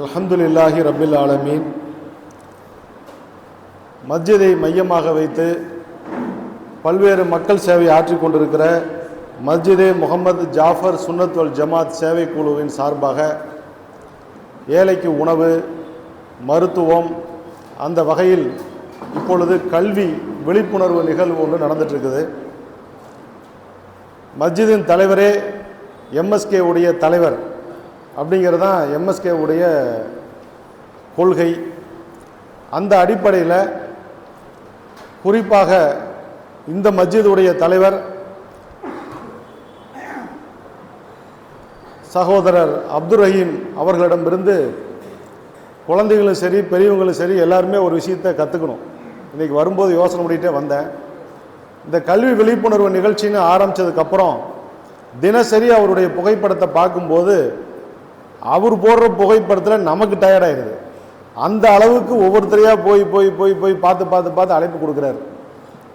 அல்ஹம்துலில்லாஹி ரபில் ஆலமீன். மஸ்ஜிதை மையமாக வைத்து பல்வேறு மக்கள் சேவை ஆற்றிக் கொண்டிருக்கிற மஸ்ஜிதே முகமது ஜாஃபர் சுன்னத் வல் ஜமாத் சேவை குழுவின் சார்பாக ஏழைக்கு உணவு மருத்துவம் அந்த வகையில் இப்பொழுது கல்வி விழிப்புணர்வு நிகழ்வு ஒன்று நடந்துட்டுருக்குது. மஸ்ஜிதின் தலைவரே எம்எஸ்கே உடைய தலைவர் அப்படிங்கிறது தான் எம்எஸ்கே உடைய கொள்கை. அந்த அடிப்படையில் குறிப்பாக இந்த மஸ்ஜிதுடைய தலைவர் சகோதரர் அப்துல் ரஹீம் அவர்களிடமிருந்து குழந்தைகளும் சரி பெரியவங்களும் சரி எல்லாருமே ஒரு விஷயத்தை கற்றுக்கணும் இன்றைக்கி வரும்போது யோசனை பண்ணிகிட்டே வந்தேன். இந்த கல்வி விழிப்புணர்வு நிகழ்ச்சின்னு ஆரம்பித்ததுக்கப்புறம் தினசரி அவருடைய புகைப்படத்தை பார்க்கும்போது அவர் போடுற புகைப்படத்தில் நமக்கு டயர்டாயிருது அந்த அளவுக்கு ஒவ்வொருத்தரையாக போய் போய் போய் போய் பார்த்து பார்த்து பார்த்து அழைப்பு கொடுக்குறாரு.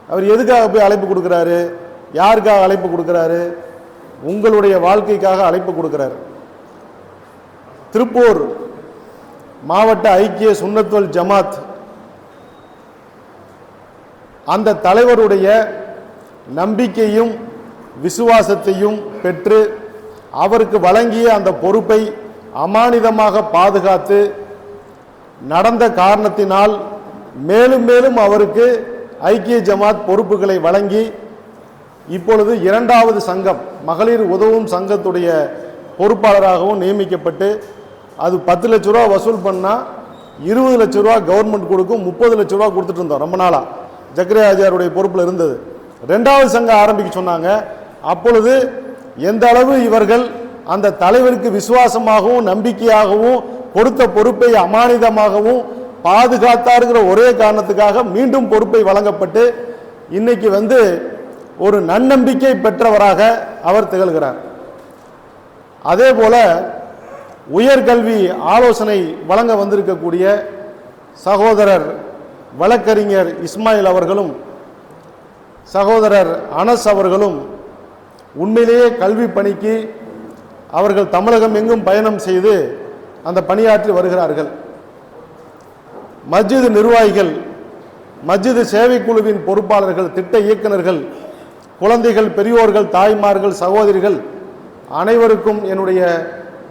அவர் எதுக்காக போய் அழைப்பு கொடுக்குறாரு? யாருக்காக அழைப்பு கொடுக்குறாரு? உங்களுடைய வாழ்க்கைக்காக அழைப்பு கொடுக்குறாரு. திருப்பூர் மாவட்ட ஐக்கிய சுன்னத்வல் ஜமாத். அந்த தலைவருடைய நம்பிக்கையும் விசுவாசத்தையும் பெற்று அவருக்கு வழங்கிய அந்த பொறுப்பை அமானிதமாக பாதுகாத்து நடந்த காரணத்தினால் மேலும் மேலும் அவருக்கு ஐக்கிய ஜமாத் பொறுப்புகளை வழங்கி இப்பொழுது இரண்டாவது சங்கம் மகளிர் உதவும் சங்கத்துடைய பொறுப்பாளராகவும் நியமிக்கப்பட்டு அது பத்து லட்ச ரூபா வசூல் பண்ணால் இருபது லட்ச ரூபா கவர்மெண்ட் கொடுக்கும் முப்பது லட்ச ரூபா கொடுத்துட்டு இருந்தோம் ரொம்ப நாளாக ஜக்கரியா பொறுப்பில் இருந்தது. ரெண்டாவது சங்கம் ஆரம்பிக்க சொன்னாங்க. அப்பொழுது எந்த அளவு இவர்கள் அந்த தலைவருக்கு விசுவாசமாகவும் நம்பிக்கையாகவும் கொடுத்த பொறுப்பை அமானிதமாகவும் பாதுகாத்தாருங்கிற ஒரே காரணத்துக்காக மீண்டும் பொறுப்பை வழங்கப்பட்டு இன்னைக்கு வந்து ஒரு நன்னம்பிக்கை பெற்றவராக அவர் திகழ்கிறார். அதே போல உயர்கல்வி ஆலோசனை வழங்க வந்திருக்கக்கூடிய சகோதரர் வழக்கறிஞர் இஸ்மாயில் அவர்களும் சகோதரர் அனஸ் அவர்களும் உண்மையிலேயே கல்வி பணிக்கு அவர்கள் தமிழகம் எங்கும் பயணம் செய்து அந்த பணியாற்றி வருகிறார்கள். மஸ்ஜிது நிர்வாகிகள் மஸ்ஜிது சேவை குழுவின் பொறுப்பாளர்கள் திட்ட இயக்குனர்கள் குழந்தைகள் பெரியோர்கள் தாய்மார்கள் சகோதரிகள் அனைவருக்கும் என்னுடைய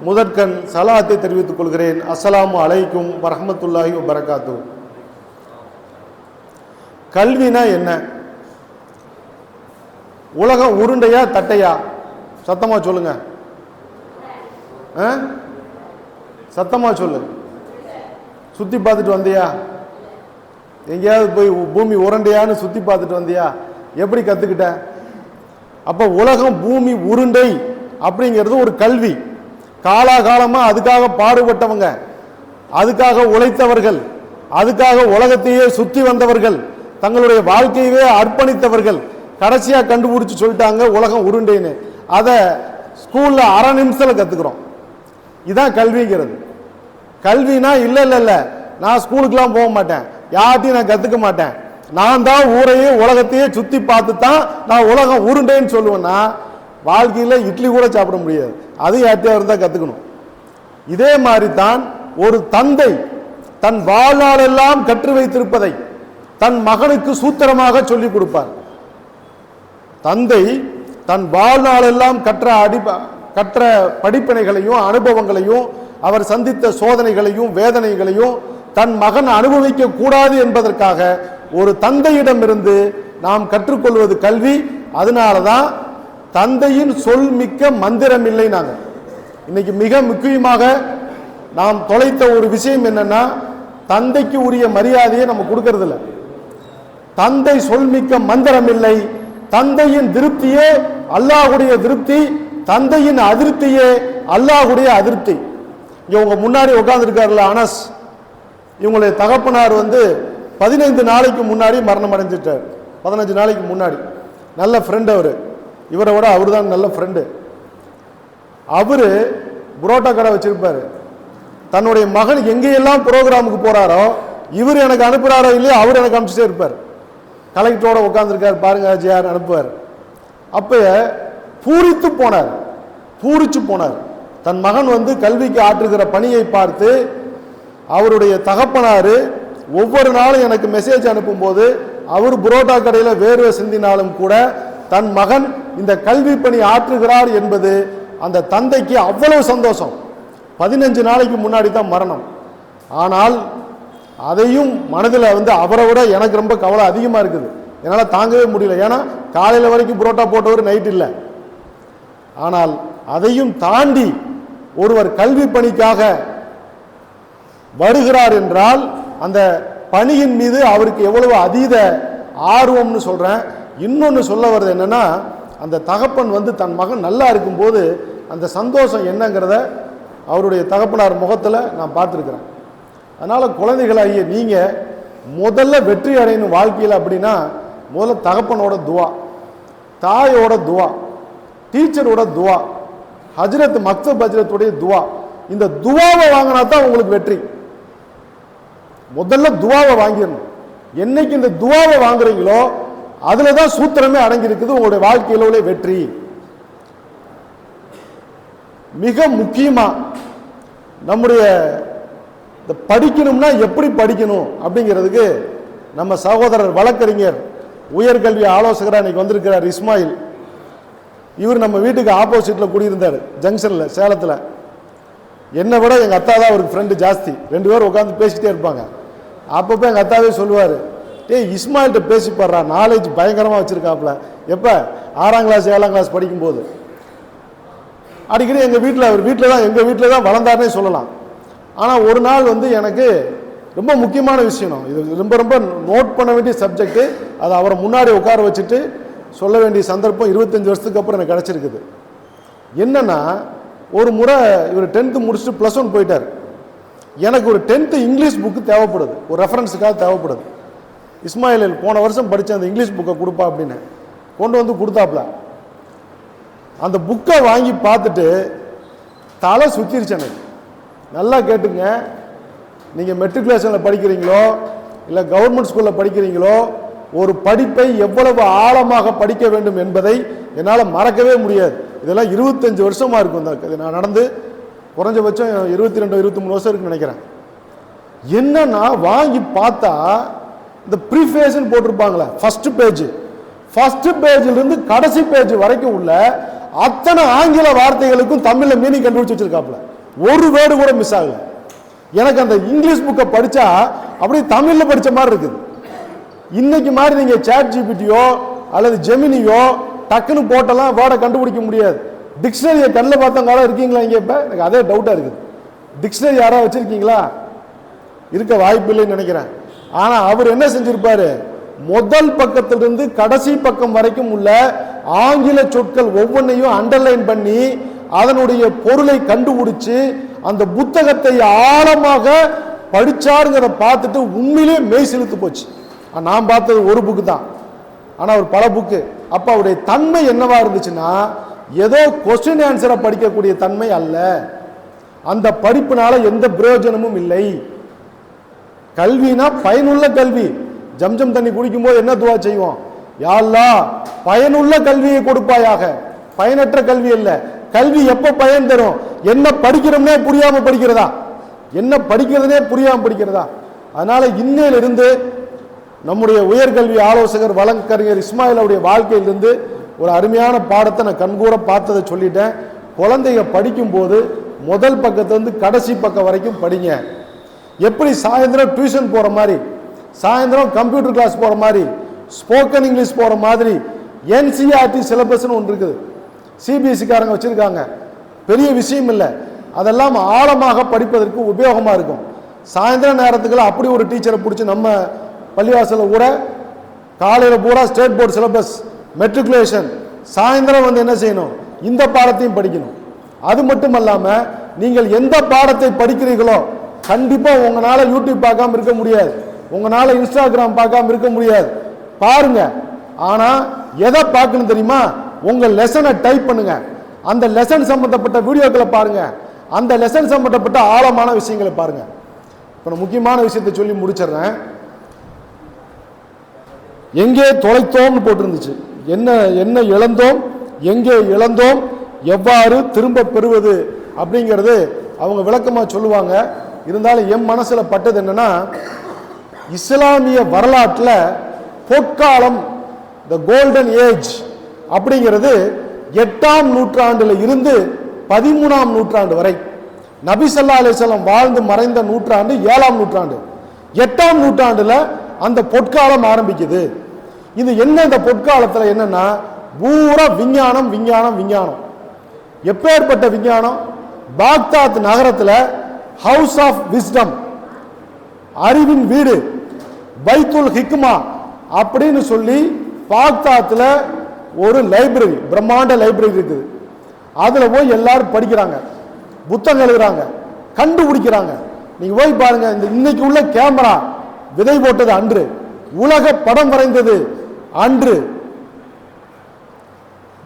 முதற்கண் சலாத்தை தெரிவித்துக் கொள்கிறேன். அஸ்ஸலாமு அலைக்கும் வரமத்துல்லாஹி வரகாத்து கல்வினா என்ன? உலகம் உருண்டையா தட்டையா? சத்தமாக சொல்லுங்கள் ஆ? சொல்லு. சுற்றி பார்த்துட்டு வந்தியா? எங்கேயாவது போய் பூமி உருண்டையான்னு சுற்றி பார்த்துட்டு வந்தியா? எப்படி கற்றுக்கிட்ட அப்போ உலகம் பூமி உருண்டை அப்படிங்கிறது ஒரு கல்வி. காலாகாலமாக அதுக்காக பாடுபட்டவங்க அதுக்காக உழைத்தவர்கள் அதுக்காக உலகத்தையே சுற்றி வந்தவர்கள் தங்களுடைய வாழ்க்கையவே அர்ப்பணித்தவர்கள். கடைசியாக கண்டுபிடிச்சி சொல்லிட்டாங்க உலகம் உருண்டைன்னு. அதை ஸ்கூலில் அரை நிமிஷத்தில் கற்றுக்குறோம் இதுதான் கல்விங்கிறது. கல்வினா இல்லை இல்லை இல்லை. நான் ஸ்கூலுக்கெல்லாம் போக மாட்டேன். யார்ட்டையும் நான் கற்றுக்க மாட்டேன். நான் தான் ஊரையே உலகத்தையே சுற்றி பார்த்து தான் நான் உலகம் உருண்டேன்னு சொல்லுவேன்னா வாழ்க்கையில் இட்லி கூட சாப்பிட முடியாது. அது யார்ட்டையாக இருந்தால் கற்றுக்கணும் இதே மாதிரி தான் ஒரு தந்தை தன் வாழ்நாளெல்லாம் கற்று வைத்திருப்பதை தன் மகனுக்கு சூத்திரமாக சொல்லிக் கொடுப்பார். தந்தை தன் வாழ்நாளெல்லாம் கற்ற அடி கற்ற படிப்பினைகளையும் அனுபவங்களையும் அவர் சந்தித்த சோதனைகளையும் வேதனைகளையும் தன் மகன் அனுபவிக்க கூடாது என்பதற்காக ஒரு தந்தையிடமிருந்து நாம் கற்றுக்கொள்வது கல்வி. அதனால தான் தந்தையின் சொல் மிக்க மந்திரம் இல்லை நாங்கள் இன்னைக்கு மிக முக்கியமாக நாம் தொலைத்த ஒரு விஷயம் என்னன்னா தந்தைக்கு உரிய மரியாதையை நம்ம கொடுக்கறதில்ல. தந்தை சொல்மிக்க மந்திரம் இல்லை தந்தையின் திருப்தியே அல்லாஹுடைய திருப்தி. தந்தையின் அதிருப்தியே அல்லாஹுடைய அதிருப்தி. இங்க உங்க முன்னாடி உட்கார்ந்துருக்காருல அனஸ் இவங்களுடைய தகப்பனார் வந்து பதினைந்து நாளைக்கு முன்னாடி மரணம் அடைஞ்சிட்டார். பதினஞ்சு நாளைக்கு முன்னாடி. நல்ல ஃப்ரெண்ட் அவர். இவரை விட அவர் தான் நல்ல ஃப்ரெண்டு அவர் புரோட்டா கடை வச்சிருப்பாரு. தன்னுடைய மகன் எங்கேயெல்லாம் ப்ரோக்ராமுக்கு போறாரோ இவர் எனக்கு அனுப்புறாரோ இல்லையோ அவர் எனக்கு அனுப்பிச்சிட்டே இருப்பார். கலெக்டரோட உட்காந்துருக்கார் பாருங்க ஜியார் அனுப்புவார். அப்போ பூரித்து போனார். பூரிச்சு போனார். தன் மகன் வந்து கல்விக்கு ஆற்றுகிற பணியை பார்த்து அவருடைய தகப்பனார் ஒவ்வொரு நாளும் எனக்கு மெசேஜ் அனுப்பும்போது அவர் புரோட்டா கடையில் வேர்வை சிந்தினாலும் கூட தன் மகன் இந்த கல்வி பணி ஆற்றுகிறார் என்பது அந்த தந்தைக்கு அவ்வளவு சந்தோஷம். பதினஞ்சு நாளைக்கு முன்னாடி தான் மரணம். ஆனால் அதையும் மனதில் வந்து அவரை விட எனக்கு ரொம்ப கவலை அதிகமாக இருக்குது. என்னால் தாங்கவே முடியல. ஏன்னா காலையில் வரைக்கும் புரோட்டா போட்டவர் நைட் இல்லை. ஆனால் அதையும் தாண்டி ஒருவர் கல்வி பணிக்காக வருகிறார் என்றால் அந்த பணியின் மீது அவருக்கு எவ்வளவு அதீத ஆர்வம்னு சொல்கிறேன் இன்னொன்று சொல்ல வருது என்னென்னா அந்த தகப்பன் வந்து தன் மகன் நல்லா இருக்கும்போது அந்த சந்தோஷம் என்னங்கிறத அவருடைய தகப்பனார் முகத்தில் நான் பார்த்துருக்குறேன். அதனால் குழந்தைகளாகிய நீங்கள் முதல்ல வெற்றி அடையணும் வாழ்க்கையில் அப்படின்னா முதல்ல தகப்பனோட துவா தாயோட துவா. டீச்சரோட துவா ஹஜ்ரத் மக்சப் ஹஜரத்துடைய துவா. இந்த துவாவை வாங்கினா தான் உங்களுக்கு வெற்றி. முதல்ல துவாவை வாங்கிடணும். என்னைக்கு இந்த துவாவை வாங்குறீங்களோ அதுல தான் சூத்திரமே அடங்கியிருக்குது உங்களுடைய வாழ்க்கையில உள்ள வெற்றி. மிக முக்கியமா நம்முடைய இந்த படிக்கணும்னா எப்படி படிக்கணும் அப்படிங்கிறதுக்கு நம்ம சகோதரர் வழக்கறிஞர் உயர்கல்வி ஆலோசகராக இன்னைக்கு வந்திருக்கிறார் இஸ்மாயில். இவர் நம்ம வீட்டுக்கு ஆப்போசிட்டில் குடியிருந்தார் ஜங்ஷனில் சேலத்தில். என்னை விட எங்கள் அத்தா தான் அவருக்கு ஃப்ரெண்டு ஜாஸ்தி. ரெண்டு பேரும் உட்காந்து பேசிக்கிட்டே இருப்பாங்க. அப்பப்போ எங்கள் அத்தாவே சொல்லுவார் ஏய் இஸ்மாயில்கிட்ட பேசி பாடுறா நாலேஜ் பயங்கரமாக வச்சுருக்காப்புல எப்போ? ஆறாம் கிளாஸ் ஏழாம் கிளாஸ் படிக்கும்போது. அடிக்கடி எங்கள் வீட்டில் அவர் வீட்டில் தான் எங்கள் வீட்டில் தான் வளர்ந்தாருன்னே சொல்லலாம். ஆனால் ஒரு நாள் வந்து எனக்கு ரொம்ப முக்கியமான விஷயம். இது ரொம்ப ரொம்ப நோட் பண்ண வேண்டிய சப்ஜெக்ட்டு அதை அவரை முன்னாடி உட்கார வச்சுட்டு சொல்ல வேண்டிய சந்தர்ப்பம் இருபத்தஞ்சி வருஷத்துக்கு அப்புறம் எனக்கு கிடச்சிருக்குது. என்னென்னா ஒரு முறை இவர் டென்த்து முடிச்சுட்டு ப்ளஸ் ஒன் போயிட்டார். எனக்கு ஒரு டென்த்து இங்கிலீஷ் புக்கு தேவைப்படுது. ஒரு ரெஃபரன்ஸுக்காக தேவைப்படுது. இஸ்மாயில் போன வருஷம் படித்த அந்த இங்கிலீஷ் புக்கை கொடுப்பா அப்படின்னு கொண்டு வந்து கொடுத்தாப்புல அந்த புக்கை வாங்கி பார்த்துட்டு தலை சுற்றிருச்சு எனக்கு. நல்லா கேட்டுங்க. நீங்கள் மெட்ரிகுலேஷனில் படிக்கிறீங்களோ இல்லை கவர்மெண்ட் ஸ்கூலில் படிக்கிறீங்களோ ஒரு படிப்பை எவ்வளவு ஆழமாக படிக்க வேண்டும் என்பதை என்னால் மறக்கவே முடியாது. இதெல்லாம் இருபத்தஞ்சு வருஷமாக இருக்கும் இந்த நான் நடந்து குறைஞ்சபட்சம் இருபத்தி ரெண்டு இருபத்தி மூணு வருஷம் இருக்குன்னு நினைக்கிறேன். என்னன்னா வாங்கி பார்த்தா இந்த ப்ரீஃபேஸ்ன்னு போட்டிருப்பாங்களே ஃபர்ஸ்ட் பேஜ் ஃபர்ஸ்ட் பேஜிலிருந்து கடைசி பேஜ் வரைக்கும் உள்ள அத்தனை ஆங்கில வார்த்தைகளுக்கும் தமிழில் மீனிங் கண்டுபிடிச்சு வச்சிருக்காப்புல. ஒரு வேர்டு கூட மிஸ் ஆகல. எனக்கு அந்த இங்கிலீஷ் புக்கை படித்தா அப்படியே தமிழில் படிச்ச மாதிரி இருக்குது. இன்னைக்கு மாதிரி நீங்க சேட் ஜிபிடியோ அல்லது ஜெமினியோ டக்குன்னு போட்டெல்லாம் வேர்டை கண்டுபிடிக்க முடியாது. டிக்ஷனரியை கண்ணில் பார்த்தவங்க இருக்கீங்களா இங்கே இப்போ? எனக்கு அதே டவுட்டாக இருக்குது. டிக்ஷனரி யாராவது வச்சுருக்கீங்களா? இருக்க வாய்ப்பு இல்லைன்னு நினைக்கிறேன். ஆனால் அவர் என்ன செஞ்சிருப்பார்? முதல் பக்கத்திலிருந்து கடைசி பக்கம் வரைக்கும் உள்ள ஆங்கில சொற்கள் ஒவ்வொன்றையும் அண்டர்லைன் பண்ணி அதனுடைய பொருளை கண்டுபிடிச்சு அந்த புத்தகத்தை ஆழமாக படிச்சாருங்கிறத பார்த்துட்டு உண்மையிலே மெய் செலுத்து போச்சு. நான் பார்த்தது ஒரு புக்கு தான். ஆனால் ஒரு பல புக்கு அப்போ அவருடைய தன்மை என்னவா இருந்துச்சுன்னா ஏதோ கொஸ்டின் ஆன்சரை படிக்கக்கூடிய தன்மை அல்ல. அந்த படிப்புனால எந்த பிரயோஜனமும் இல்லை. கல்வினா பயனுள்ள கல்வி. ஜம்ஜம் தண்ணி குடிக்கும்போது என்ன துவா செய்வோம்? யாழ்லா பயனுள்ள கல்வியை கொடுப்பாயாக. பயனற்ற கல்வி இல்லை கல்வி எப்போ பயன் தரும்? என்ன படிக்கிறோம்னே புரியாமல் படிக்கிறதா? என்ன படிக்கிறதுனே புரியாமல் படிக்கிறதா? அதனால இன்னையிலிருந்து நம்முடைய உயர்கல்வி ஆலோசகர் வழக்கறிஞர் இஸ்மாயிலுடைய வாழ்க்கையிலிருந்து ஒரு அருமையான பாடத்தை நான் கண்கூட பார்த்ததை சொல்லிட்டேன். குழந்தைங்க படிக்கும்போது முதல் பக்கத்துலேருந்து கடைசி பக்கம் வரைக்கும் படிங்க. எப்படி சாயந்தரம் டியூஷன் போகிற மாதிரி சாயந்தரம் கம்ப்யூட்டர் கிளாஸ் போகிற மாதிரி ஸ்போக்கன் இங்கிலீஷ் போகிற மாதிரி என்சிஆர்டி சிலபஸ்னு ஒன்று இருக்குது. சிபிஎஸ்சிக்காரங்க வச்சுருக்காங்க. பெரிய விஷயம் இல்லை. அதெல்லாம் ஆழமாக படிப்பதற்கு உபயோகமாக இருக்கும். சாயந்தர நேரத்துக்குள்ள அப்படி ஒரு டீச்சரை பிடிச்சி நம்ம பள்ளிவாசலில் கூட காலையில் பூரா ஸ்டேட் போர்டு சிலபஸ் மெட்ரிகுலேஷன் சாயந்தரம் வந்து என்ன செய்யணும்? இந்த பாடத்தையும் படிக்கணும். அது மட்டும் அல்லாமல் நீங்கள் எந்த பாடத்தை படிக்கிறீர்களோ கண்டிப்பாக உங்களால் யூடியூப் பார்க்காம இருக்க முடியாது. உங்களால் இன்ஸ்டாகிராம் பார்க்காம இருக்க முடியாது. பாருங்க. ஆனால் எதை பார்க்கணும் தெரியுமா? உங்கள் லெசனை டைப் பண்ணுங்க. அந்த லெசன் சம்பந்தப்பட்ட வீடியோக்களை பாருங்க. அந்த லெசன் சம்பந்தப்பட்ட ஆழமான விஷயங்களை பாருங்க. இப்போ நான் முக்கியமான விஷயத்தை சொல்லி முடிச்சிடுறேன். எங்கே தொலைத்தோம்னு போட்டிருந்துச்சு. என்ன என்ன இழந்தோம் எங்கே இழந்தோம் எவ்வாறு திரும்ப பெறுவது அப்படிங்கிறது அவங்க விளக்கமாக சொல்லுவாங்க. இருந்தாலும் என் மனசில் பட்டது என்னன்னா இஸ்லாமிய வரலாற்றில் பொற்காலம் த கோல்டன் ஏஜ் அப்படிங்கிறது எட்டாம் நூற்றாண்டில் இருந்து பதிமூணாம் நூற்றாண்டு வரை. நபி ஸல்லல்லாஹு வாழ்ந்து மறைந்த நூற்றாண்டு ஏழாம் நூற்றாண்டு. எட்டாம் நூற்றாண்டில் அந்த பொற்காலம் ஆரம்பிக்குது. இது என்ன இந்த பொற்காலத்தில் என்னன்னா பூரா விஞ்ஞானம் விஞ்ஞானம் விஞ்ஞானம். எப்பேற்பட்ட விஞ்ஞானம்? பாக்தாத் நகரத்தில் ஹவுஸ் ஆஃப் விஸ்டம் அறிவின் வீடு பைத்துல் ஹிக்மா அப்படின்னு சொல்லி பாக்தாத்தில் ஒரு லைப்ரரி பிரம்மாண்ட லைப்ரரி இருக்குது. அதில் போய் எல்லாரும் படிக்கிறாங்க. புத்தகம் எழுதுறாங்க. கண்டுபிடிக்கிறாங்க. நீங்கள் போய் பாருங்க இந்த இன்னைக்கு உள்ள கேமரா விதை போட்டது அன்று. உலக படம் வரைந்தது அன்று.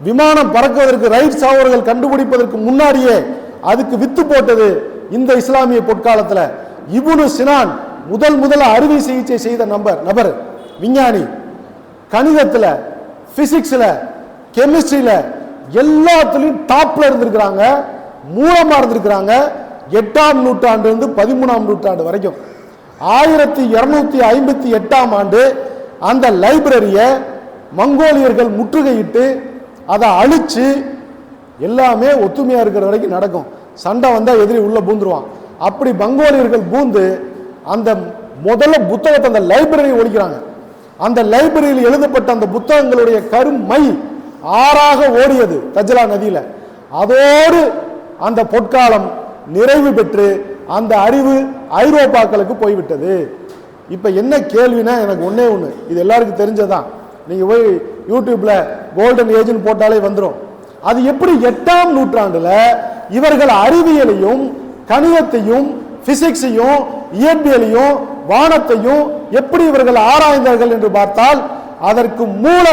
விமானம் பறக்குவதற்கு ரைட்ஸ் அவர்கள் கண்டுபிடிப்பதற்கு முன்னாடியே அதுக்கு வித்து போட்டது இந்த இஸ்லாமிய பொற்காலத்துல. இபுனு சினான் முதல் முதல்ல அறுவை சிகிச்சை செய்த நபர் நபர் விஞ்ஞானி. கணிதத்துல பிசிக்ஸ்ல கெமிஸ்ட்ரியில் எல்லாத்துலேயும் டாப்ல இருந்திருக்கிறாங்க மூலமா இருந்திருக்கிறாங்க எட்டாம் நூற்றாண்டு இருந்து பதிமூணாம் நூற்றாண்டு வரைக்கும். ஆயிரத்தி இருநூத்தி ஐம்பத்தி எட்டாம் ஆண்டு அந்த லைப்ரரியை மங்கோலியர்கள் முற்றுகையிட்டு அதை அழித்து எல்லாமே ஒத்துமையாக இருக்கிற வரைக்கும் நடக்கும். சண்டை வந்தால் எதிரி உள்ளே பூந்துருவான். அப்படி மங்கோலியர்கள் பூந்து அந்த முதல்ல புத்தகத்தை அந்த லைப்ரரி ஒழிக்கிறாங்க. அந்த லைப்ரரியில் எழுதப்பட்ட அந்த புத்தகங்களுடைய கருமை ஆறாக ஓடியது தஜ்லா நதியில். அதோடு அந்த பொற்காலம் நிறைவு பெற்று அந்த அறிவு ஐரோப்பாக்களுக்கு போய்விட்டது. இப்போ என்ன கேள்வினா எனக்கு ஒன்றே ஒன்று இது எல்லாருக்கும் தெரிஞ்சதான் நீங்கள் போய் யூடியூப்பில் கோல்டன் ஏஜ்னு போட்டாலே வந்துடும் அது எப்படி எட்டாம் நூற்றாண்டில் இவர்கள் அறிவியலையும் கணிதத்தையும் பிசிக்ஸையும் இயற்பியலையும் வானத்தையும் எப்படி இவர்கள் ஆராய்ந்தார்கள் என்று பார்த்தால் அதற்கு மூல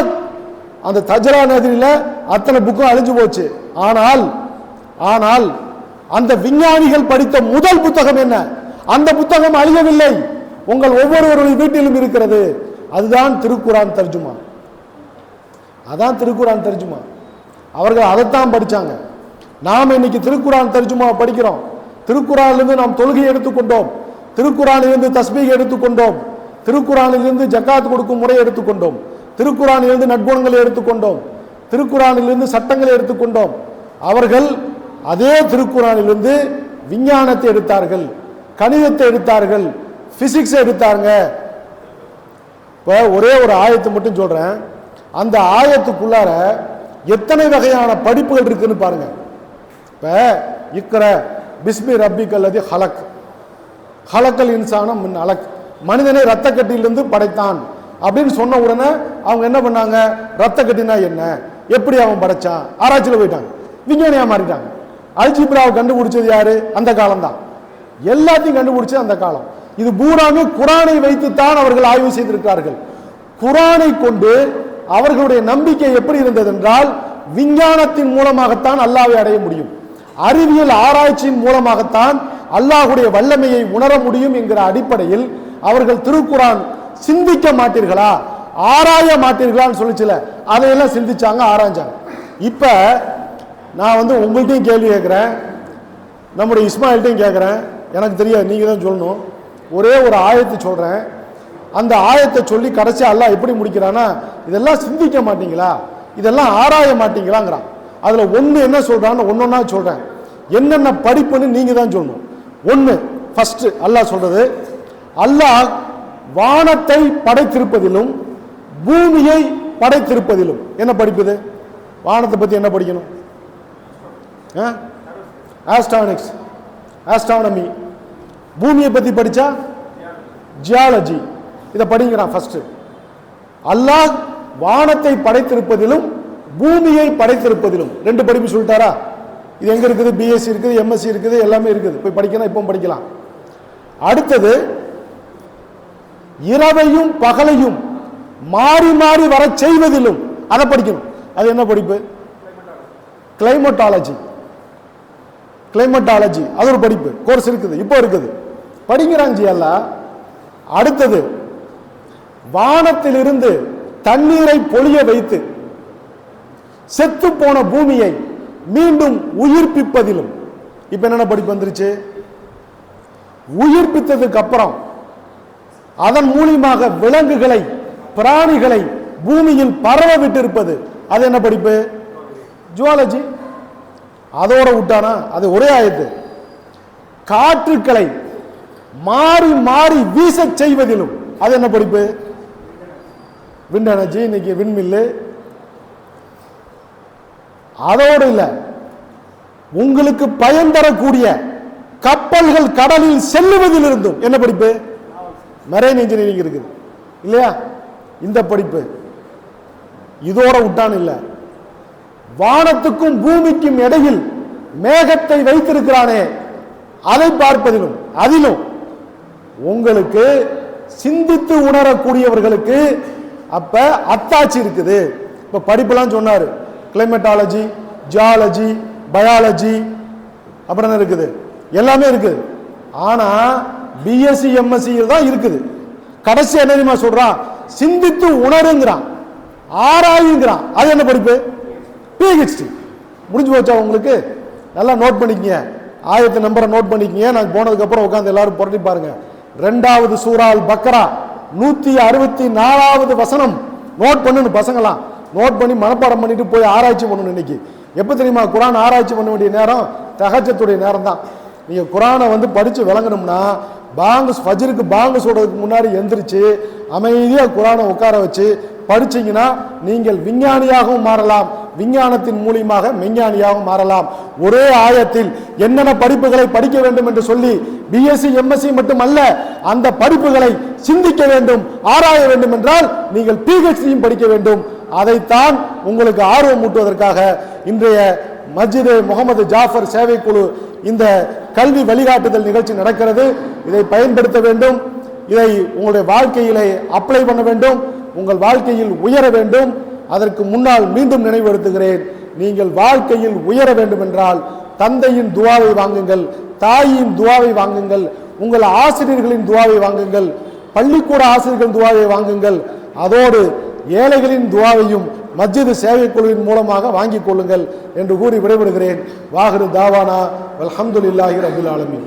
அந்த தஜரா நதியில் அத்தனை புக்கும் அழிஞ்சு போச்சு. ஆனால் ஆனால் அந்த விஞ்ஞானிகள் படித்த முதல் புத்தகம் என்ன? அந்த புத்தகம் அழியவில்லை. உங்கள் ஒவ்வொருவருடைய வீட்டிலும் இருக்கிறது. அதுதான் திருக்குரான் தர்ஜுமா. அதான் திருக்குரான் தர்ஜுமா. அவர்கள் அதைத்தான் படித்தாங்க நாம் இன்னைக்கு திருக்குரான் தர்ஜுமா படிக்கிறோம். திருக்குறானிலிருந்து நாம் தொழுகை எடுத்துக்கொண்டோம். திருக்குறானிலிருந்து தஸ்பீக் எடுத்துக்கொண்டோம். திருக்குறானிலிருந்து ஜக்காத் கொடுக்கும் முறை எடுத்துக்கொண்டோம். திருக்குறானிலிருந்து நற்குணங்களை எடுத்துக்கொண்டோம். திருக்குறானிலிருந்து சட்டங்களை எடுத்துக்கொண்டோம். அவர்கள் அதே திருக்குறானிலிருந்து விஞ்ஞானத்தை எடுத்தார்கள். கணிதத்தை எடுத்தார்கள் பிசிக்ஸ் எடுத்தாங்க இப்போ ஒரே ஒரு ஆயத்தை மட்டும் சொல்றேன். அந்த ஆயத்துக்குள்ளார எத்தனை வகையான படிப்புகள் இருக்குன்னு பாருங்க. இப்போ இக்கிற பிஸ்மி ரப்பிக் அல்லது ஹலக். ஹலக்கல் இன்சானம் மின் அலக். மனிதனை ரத்த கட்டியிலிருந்து படைத்தான். அப்படின்னு சொன்ன உடனே அவங்க என்ன பண்ணாங்க? ரத்த கட்டினா என்ன? எப்படி அவன் படைச்சான்? ஆராய்ச்சியில் போயிட்டாங்க. விஞ்ஞானியா மாறிட்டாங்க. அல்ஜிப்ராவை கண்டுபிடிச்சது யாரு? அந்த காலம்தான். எல்லாத்தையும் கண்டுபிடிச்சது அந்த காலம். இது பூராமே குரானை வைத்துத்தான் அவர்கள் ஆய்வு செய்திருக்கிறார்கள். குரானை கொண்டு அவர்களுடைய நம்பிக்கை எப்படி இருந்தது என்றால் விஞ்ஞானத்தின் மூலமாகத்தான் அல்லாவை அடைய முடியும். அறிவியல் ஆராய்ச்சியின் மூலமாகத்தான் அல்லாஹுடைய வல்லமையை உணர முடியும் என்கிற அடிப்படையில் அவர்கள் திருக்குரான் சிந்திக்க மாட்டீர்களா? ஆராய மாட்டீர்களான்னு சொல்லிச்சுல அதையெல்லாம் சிந்திச்சாங்க ஆராய்ச்சாங்க இப்ப நான் வந்து உங்கள்கிட்டையும் கேள்வி கேட்குறேன் நம்முடைய இஸ்மாயில்ட்டையும் கேட்குறேன். எனக்கு தெரியாது நீங்கள் தான் சொல்லணும். ஒரே ஒரு ஆயத்தை சொல்கிறேன் அந்த ஆயத்தை சொல்லி கடைசி அல்லாஹ் எப்படி முடிக்கிறான்னா இதெல்லாம் சிந்திக்க மாட்டீங்களா? இதெல்லாம் ஆராய மாட்டீங்களாங்கிறான். அதில் ஒன்று என்ன சொல்கிறான்னு ஒன்றா சொல்கிறேன் என்னென்ன படிப்புன்னு நீங்கள் தான் சொல்லணும். ஒன்று ஃபஸ்ட்டு அல்லாஹ் சொல்கிறது அல்லாஹ் வானத்தை படைத்திருப்பதிலும் பூமியை படைத்திருப்பதிலும். என்ன படிப்புது வானத்தை பற்றி என்ன படிக்கணும்? ஆஸ்ட்ரானிக்ஸ் ஆஸ்ட்ரானமி பூமியை பற்றி படித்தா ஜியாலஜி இதை படிங்கிறான் ஃபஸ்ட்டு அல்லாஹ் வானத்தை படைத்திருப்பதிலும் பூமியை படைத்திருப்பதிலும். ரெண்டு படிப்பு சொல்லிட்டாரா? இது எங்கே இருக்குது? பிஎஸ்சி இருக்குது எம்எஸ்சி இருக்குது எல்லாமே இருக்குது. போய் படிக்கணும் இப்போ படிக்கலாம். அடுத்தது இரவையும் பகலையும் மாறி மாறி வர செய்வதிலும். அதை படிக்கணும். அது என்ன படிப்பு? கிளைமட்டாலஜி கிளைமட்டாலஜி அது ஒரு படிப்பு. கோர்ஸ் இருக்குது இப்போ இருக்குது. படிக்கிறாங்க ஜி அடுத்தது வானத்திலிருந்து தண்ணீரை பொழிய வைத்து செத்து போன பூமியை மீண்டும் உயிர்ப்பிப்பதிலும். இப்போ என்னென்ன படிப்பு வந்துருச்சு? உயிர்ப்பித்ததுக்கு அப்புறம் அதன் மூலியமாக விலங்குகளை பிராணிகளை பூமியில் பரவ விட்டிருப்பது. அது என்ன படிப்பு? ஜுவாலஜி அதோட விட்டானா? அது ஒரே ஆயத்து. காற்றுக்களை மாறி மாறி வீச செய்வதிலும். அது என்ன படிப்பு? விண்ட் எனர்ஜி இன்னைக்கு விண்மில்லு அதோடு இல்ல உங்களுக்கு பயன் தரக்கூடிய கப்பல்கள் கடலில் செல்லுவதில் இருந்தும் என்ன படிப்பு? மெரைன் இன்ஜினியரிங் இருக்குது. இல்லையா? இந்த படிப்பு. இதோட விட்டான் இல்ல. வானத்துக்கும் பூமிக்கும் இடையில் மேகத்தை வைத்திருக்கிறானே. அதை பார்ப்பதிலும் அதிலும் உங்களுக்கு சிந்தித்து உணரக்கூடியவர்களுக்கு அப்ப அத்தாட்சி இருக்குது. இப்ப படிப்பெல்லாம் சொன்னாரு. கிளைமேட்டாலஜி ஜியாலஜி பயாலஜி அப்புறம் இருக்குது? எல்லாமே இருக்குது. ஆனா பிஎஸ்சி எம்எஸ்சி தான் இருக்குது. கடைசி என்ன தெரியுமா சொல்றான்? சிந்தித்து உணருங்கிறான். ஆராயுங்கிறான். அது என்ன படிப்பு? பிஹெச்டி முடிஞ்சு போச்சா உங்களுக்கு? நல்லா நோட் பண்ணிக்கங்க. ஆயிரத்து நம்பரை நோட் பண்ணிக்கங்க. நான் போனதுக்கப்புறம் உட்காந்து எல்லாரும் புரட்டி பாருங்க. ரெண்டாவது சூறால் பக்ரா. நூற்றி அறுபத்தி நாலாவது வசனம். நோட் பண்ணுன்னு பசங்களாம். நோட் பண்ணி மனப்பாடம் பண்ணிட்டு போய் ஆராய்ச்சி பண்ணணும் இன்னைக்கு. எப்போ தெரியுமா? குரான் ஆராய்ச்சி பண்ண வேண்டிய நேரம் தகச்சத்துடைய நேரம் தான் நீங்கள் குரானை வந்து படித்து விளங்கணும்னா பாங்கு ஃபஜருக்கு பாங்கு சொல்றதுக்கு முன்னாடி எந்திரிச்சு அமைதியாக குரானை உட்கார வச்சு படிச்சீங்கன்னா நீங்கள் விஞ்ஞானியாகவும் மாறலாம். விஞ்ஞானத்தின் மூலியமாக மெஞ்ஞானியாக மாறலாம். ஒரே ஆயத்தில் என்னென்ன படிப்புகளை படிக்க வேண்டும் என்று சொல்லி பிஎஸ்சி எம்எஸ்சி மட்டுமல்ல அந்த படிப்புகளை சிந்திக்க வேண்டும் ஆராய வேண்டும் என்றால் நீங்கள் பிஹெச்டியும் படிக்க வேண்டும். அதைத்தான் உங்களுக்கு ஆர்வம் ஊட்டுவதற்காக இன்றைய மஸ்ஜிது முகமது ஜாஃபர் சேவைக்குழு இந்த கல்வி வழிகாட்டுதல் நிகழ்ச்சி நடக்கிறது. இதை பயன்படுத்த வேண்டும். இதை உங்களுடைய வாழ்க்கையிலே அப்ளை பண்ண வேண்டும். உங்கள் வாழ்க்கையில் உயர வேண்டும். அதற்கு முன்னால் மீண்டும் நினைவுபடுத்துகிறேன். நீங்கள் வாழ்க்கையில் உயர வேண்டும் என்றால் தந்தையின் துவாவை வாங்குங்கள் தாயின் துவாவை வாங்குங்கள் உங்கள் ஆசிரியர்களின் துவாவை வாங்குங்கள் பள்ளிக்கூட ஆசிரியர்கள் துவாவை வாங்குங்கள். அதோடு ஏழைகளின் துவாவையும் மஸ்ஜிது சேவை குழுவின் மூலமாக வாங்கிக் கொள்ளுங்கள் என்று கூறி விடைபெறுகிறேன். வாகரு தாவானா அலமதுல்லாஹி ரபுல் ஆலமின்.